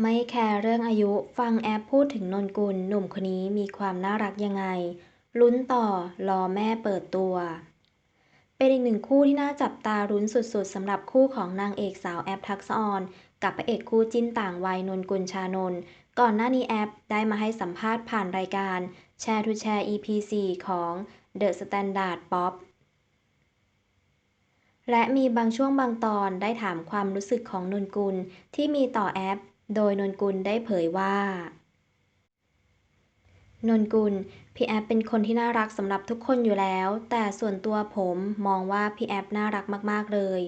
ไม่แคร์เรื่องอายุ ฟังแอปพูดถึงนนกุล หนุ่มคนนี้มีความน่ารักยังไง ลุ้นต่อ รอแม่เปิดตัว เป็นอีกหนึ่งคู่ที่น่าจับตารุ้นสุดๆสำหรับคู่ของนางเอกสาวแอปทักษออน กับพระเอกคู่จิ้นต่างวัยนนกุลชานน ก่อนหน้านี้แอปได้มาให้สัมภาษณ์ผ่านรายการ แชร์ทูแชร์ EP 4ของ The Standard Pop และมีบางช่วงบางตอนได้ถามความรู้สึกของนนกุลที่มีต่อแอป โดยนนกุลได้เผยว่า นนกุล พี่แอปเป็นคนที่น่ารักสำหรับทุกคนอยู่แล้ว แต่ส่วนตัวผมมองว่าพี่แอปน่ารักมากๆเลย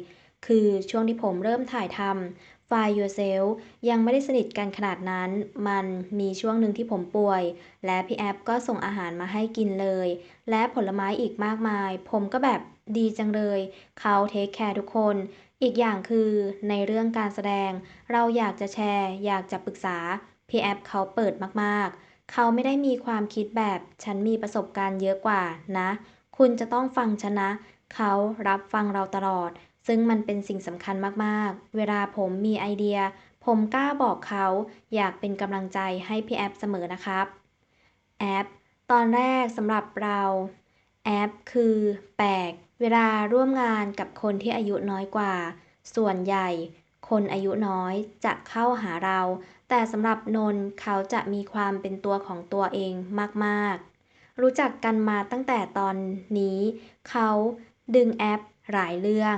คือช่วงที่ผมเริ่มถ่ายทำ Find Yourself ยังไม่ได้สนิทกันขนาดนั้น มันมีช่วงหนึ่งที่ผมป่วย และพี่แอปก็ส่งอาหารมาให้กินเลย และผลไม้อีกมากมาย ผมก็แบบดีจังเลย เขาเทคแคร์ทุกคน อีกอย่างคือในเรื่องการแสดง เราอยากจะแชร์ อยากจะปรึกษา พี่แอปเขาเปิดมากๆ เขาไม่ได้มีความคิดแบบฉันมีประสบการณ์เยอะกว่านะ คุณจะต้องฟังฉันนะ เขารับฟังเราตลอด ซึ่งมันเป็นสิ่งสำคัญมากๆ เวลาผมมีไอเดีย ผมกล้าบอกเขาอยากเป็นกำลังใจให้พี่แอปเสมอนะครับแอปตอนแรกสำหรับเราแอปคือแปลกเวลาร่วมงานกับคนที่อายุน้อยกว่า ส่วนใหญ่ คนอายุน้อยจะเข้าหาเรา แต่สำหรับนนเขาจะมีความเป็นตัวของตัวเองมากๆ รู้จักกันมาตั้งแต่ตอนนี้ เขาดึงแอปหลายเรื่อง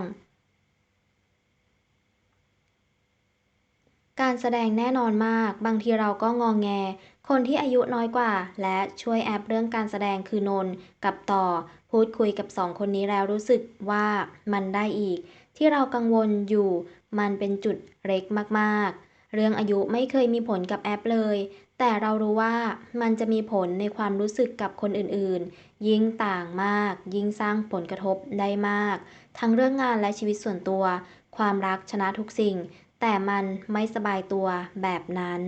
การแสดงแน่นอนมาก บางทีเราก็งองแง คนที่อายุน้อยกว่า และช่วยแอปเรื่องการแสดงคือนนกับต่อ พูดคุยกับสองคนนี้แล้วรู้สึกว่ามันได้อีก ที่เรากังวลอยู่มันเป็นจุดเล็กมากๆ เรื่องอายุไม่เคยมีผลกับแอปเลย แต่เรารู้ว่ามันจะมีผลในความรู้สึกกับคนอื่นๆ ยิ่งต่างมาก ยิ่งสร้างผลกระทบได้มาก ทั้งเรื่องงานและชีวิตส่วนตัว ความรักชนะทุกสิ่ง แต่มันไม่สบายตัวแบบนั้น